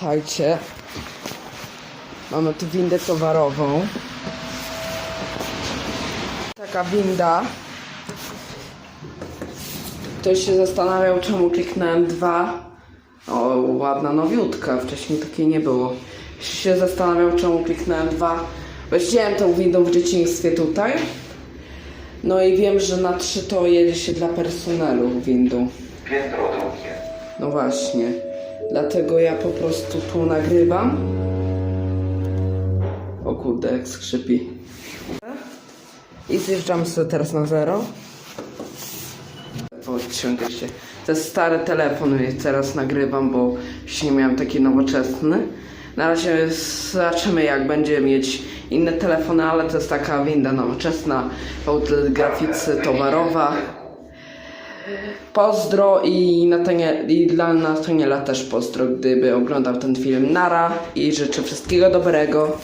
Słuchajcie. Mamy tu windę towarową. Taka winda. Ktoś się zastanawiał, czemu kliknąłem dwa. O, ładna nowiutka. Wcześniej takiej nie było. Się zastanawiał, czemu kliknąłem dwa. Jeździłem tą windą w dzieciństwie tutaj. No i wiem, że na trzy to jedzie się dla personelu windą. Piętro drugie. No właśnie. Dlatego ja po prostu tu nagrywam. O kurde, jak skrzypi. I zjeżdżam sobie teraz na zero. Podciągę się. To jest stary telefon i teraz nagrywam, bo już nie miałem taki nowoczesny. Na razie zobaczymy jak będzie mieć inne telefony, ale to jest taka winda nowoczesna w grafice towarowa. Pozdro i, Natanie, i dla Nataniela też pozdro, gdyby oglądał ten film. Nara i życzę wszystkiego dobrego.